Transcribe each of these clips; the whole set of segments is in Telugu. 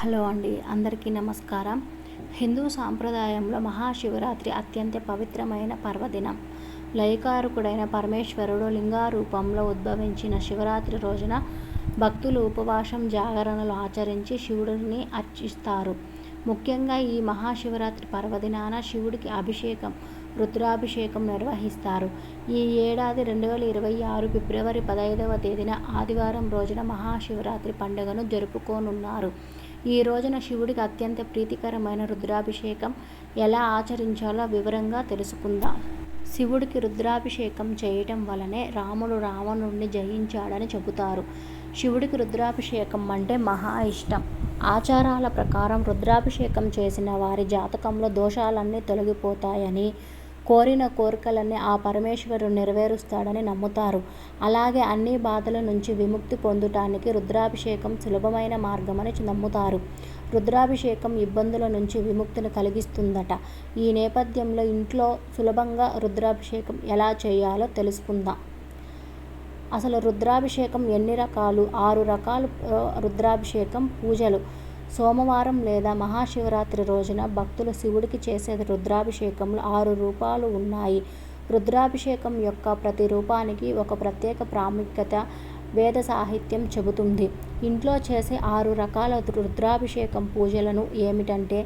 హలో అండి అందరికీ నమస్కారం. హిందూ సాంప్రదాయంలో మహాశివరాత్రి అత్యంత పవిత్రమైన పర్వదినం. లయకారకుడైన పరమేశ్వరుడు లింగారూపంలో ఉద్భవించిన శివరాత్రి రోజున భక్తులు ఉపవాసం జాగరణలు ఆచరించి శివుడిని అర్చిస్తారు. ముఖ్యంగా ఈ మహాశివరాత్రి పర్వదినాన శివుడికి అభిషేకం రుద్రాభిషేకం నిర్వహిస్తారు. ఈ ఏడాది రెండు వేల ఇరవై ఆరు ఫిబ్రవరి పదహైదవ తేదీన ఆదివారం రోజున మహాశివరాత్రి పండుగను జరుపుకోనున్నారు. ఈ రోజున శివుడికి అత్యంత ప్రీతికరమైన రుద్రాభిషేకం ఎలా ఆచరించాలో వివరంగా తెలుసుకుందాం. శివుడికి రుద్రాభిషేకం చేయటం వలనే రాముడు రావణుడిని జయించాడని చెబుతారు. శివుడికి రుద్రాభిషేకం అంటే మహా ఇష్టం. ఆచారాల ప్రకారం రుద్రాభిషేకం చేసిన వారి జాతకంలో దోషాలన్నీ తొలగిపోతాయని కోరిన కోరికలన్నీ ఆ పరమేశ్వరుడు నెరవేరుస్తాడని నమ్ముతారు. అలాగే అన్ని బాధల నుంచి విముక్తి పొందటానికి రుద్రాభిషేకం సులభమైన మార్గమని నమ్ముతారు. రుద్రాభిషేకం ఇబ్బందుల నుంచి విముక్తిని కలిగిస్తుందట. ఈ నేపథ్యంలో ఇంట్లో సులభంగా రుద్రాభిషేకం ఎలా చేయాలో తెలుసుకుందాం? అసలు రుద్రాభిషేకం ఎన్ని రకాలు? ఆరు రకాలు రుద్రాభిషేకం పూజలు. సోమవారం లేదా మహాశివరాత్రి రోజున భక్తులు శివుడికి చేసే రుద్రాభిషేకంలో ఆరు రూపాలు ఉన్నాయి. రుద్రాభిషేకం యొక్క ప్రతి రూపానికి ఒక ప్రత్యేక ప్రాముఖ్యత వేద సాహిత్యం చెబుతుంది. ఇంట్లో చేసే ఆరు రకాల రుద్రాభిషేకం పూజలను ఏమిటంటే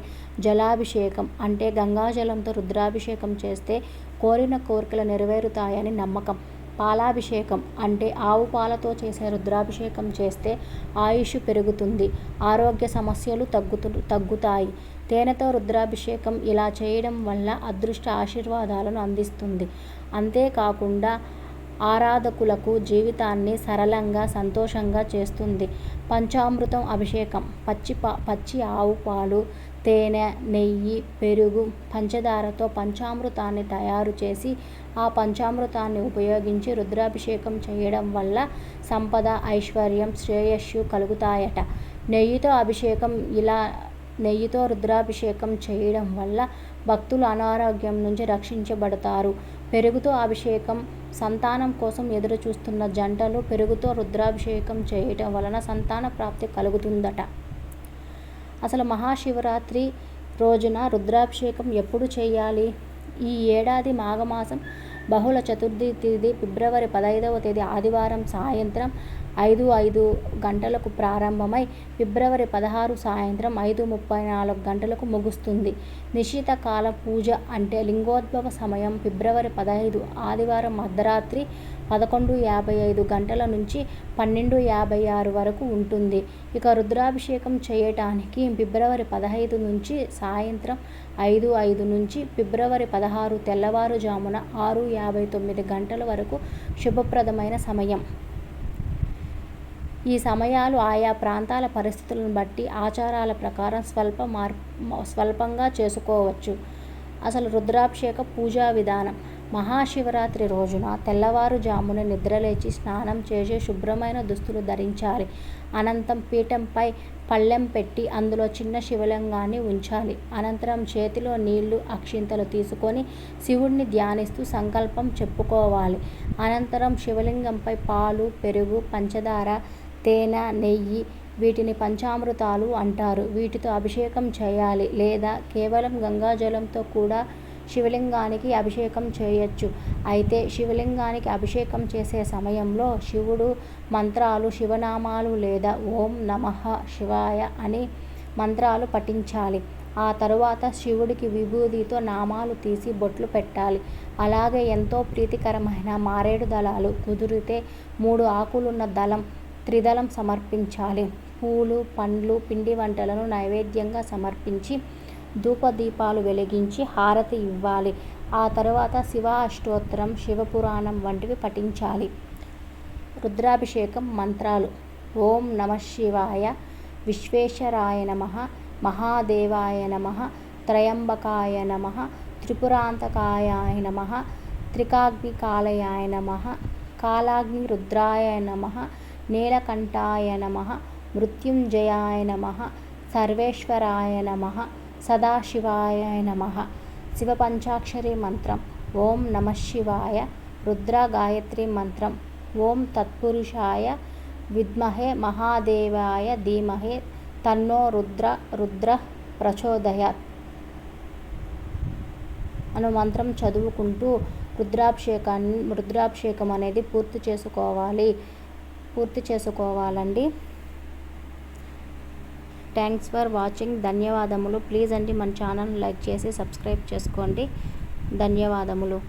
జలాభిషేకం అంటే గంగాజలంతో రుద్రాభిషేకం చేస్తే కోరిన కోరికలు నెరవేరుతాయని నమ్మకం. పాలాభిషేకం అంటే ఆవు పాలతో చేసే రుద్రాభిషేకం చేస్తే ఆయుష్ పెరుగుతుంది ఆరోగ్య సమస్యలు తగ్గుతు తగ్గుతాయి. తేనెతో రుద్రాభిషేకం ఇలా చేయడం వల్ల అదృష్ట ఆశీర్వాదాలను అందిస్తుంది. అంతేకాకుండా ఆరాధకులకు జీవితాన్ని సరళంగా సంతోషంగా చేస్తుంది. పంచామృతం అభిషేకం పచ్చి పా పచ్చి ఆవు పాలు తేనె నెయ్యి పెరుగు పంచదారతో పంచామృతాన్ని తయారు చేసి ఆ పంచామృతాన్ని ఉపయోగించి రుద్రాభిషేకం చేయడం వల్ల సంపద ఐశ్వర్యం శ్రేయస్సు కలుగుతాయట. నెయ్యితో అభిషేకం ఇలా నెయ్యితో రుద్రాభిషేకం చేయడం వల్ల భక్తులు అనారోగ్యం నుంచి రక్షించబడతారు. పెరుగుతో అభిషేకం సంతానం కోసం ఎదురు చూస్తున్న జంటలు పెరుగుతో రుద్రాభిషేకం చేయటం వలన సంతాన ప్రాప్తి కలుగుతుందట. అసలు మహాశివరాత్రి రోజున రుద్రాభిషేకం ఎప్పుడు చేయాలి? ఈ ఏడాది మాఘమాసం బహుళ చతుర్థి తేదీ ఫిబ్రవరి పదహైదవ తేదీ ఆదివారం సాయంత్రం ఐదు ఐదు గంటలకు ప్రారంభమై ఫిబ్రవరి పదహారు సాయంత్రం ఐదు ముప్పై నాలుగు గంటలకు ముగుస్తుంది. నిశ్చిత కాల పూజ అంటే లింగోద్భవ సమయం ఫిబ్రవరి పదహైదు ఆదివారం అర్ధరాత్రి పదకొండు యాభై ఐదు గంటల నుంచి పన్నెండు యాభై ఆరు వరకు ఉంటుంది. ఇక రుద్రాభిషేకం చేయటానికి ఫిబ్రవరి పదహైదు నుంచి సాయంత్రం ఐదు ఐదు నుంచి ఫిబ్రవరి పదహారు తెల్లవారుజామున ఆరు యాభై తొమ్మిది గంటల వరకు శుభప్రదమైన సమయం. ఈ సమయాలు ఆయా ప్రాంతాల పరిస్థితులను బట్టి ఆచారాల ప్రకారం స్వల్ప మార్ స్వల్పంగా చేసుకోవచ్చు. అసలు రుద్రాభిషేక పూజా విధానం. మహాశివరాత్రి రోజున తెల్లవారుజామున నిద్రలేచి స్నానం చేసి శుభ్రమైన దుస్తులు ధరించాలి. అనంతం పీఠంపై పళ్ళెం పెట్టి అందులో చిన్న శివలింగాన్ని ఉంచాలి. అనంతరం చేతిలో నీళ్ళు అక్షింతలు తీసుకొని శివుడిని ధ్యానిస్తూ సంకల్పం చెప్పుకోవాలి. అనంతరం శివలింగంపై పాలు పెరుగు పంచదార తేనె నెయ్యి వీటిని పంచామృతాలు అంటారు. వీటితో అభిషేకం చేయాలి లేదా కేవలం గంగాజలంతో కూడా శివలింగానికి అభిషేకం చేయొచ్చు. అయితే శివలింగానికి అభిషేకం చేసే సమయంలో శివుడు మంత్రాలు శివనామాలు లేదా ఓం నమః శివాయ అని మంత్రాలు పఠించాలి. ఆ తరువాత శివుడికి విభూదితో నామాలు తీసి బొట్లు పెట్టాలి. అలాగే ఎంతో ప్రీతికరమైన మారేడు దళాలు కుదిరితే మూడు ఆకులున్న దళం త్రిదళం సమర్పించాలి. పూలు పండ్లు పిండి వంటలను నైవేద్యంగా సమర్పించి ధూపదీపాలు వెలిగించి హారతి ఇవ్వాలి. ఆ తరువాత శివ అష్టోత్తరం శివపురాణం వంటివి పఠించాలి. రుద్రాభిషేకం మంత్రాలు. ఓం నమ శివాయ విశ్వేశ్వరాయ నమ మహాదేవాయ నమ త్రయంబకాయ నమ త్రిపురాంతకాయాయ నమ త్రికాగ్నికాలయాయ నమ కాలాగ్ని రుద్రాయ నమ నీలకంఠాయ నమ మృత్యుంజయాయ నమ సర్వేశ్వరాయ నమ సదాశివాయ నమ. శివపంచాక్షరి మంత్రం ఓం నమ శివాయ. రుద్ర గాయత్రి మంత్రం ఓం తత్పురుషాయ. విద్మహే మహాదేవాయ ధీమహే. తన్నో రుద్ర రుద్ర ప్రచోదయాత్. అను మంత్రం చదువుకుంటూ రుద్రాభిషేకాన్ని రుద్రాభిషేకం అనేది పూర్తి చేసుకోవాలి. పూర్తి చేసుకోవాలండి. థ్యాంక్స్ ఫర్ వాచింగ్ ధన్యవాదములు. ప్లీజ్ అండి మన ఛానల్ లైక్ చేసి సబ్స్క్రైబ్ చేసుకోండి. ధన్యవాదములు.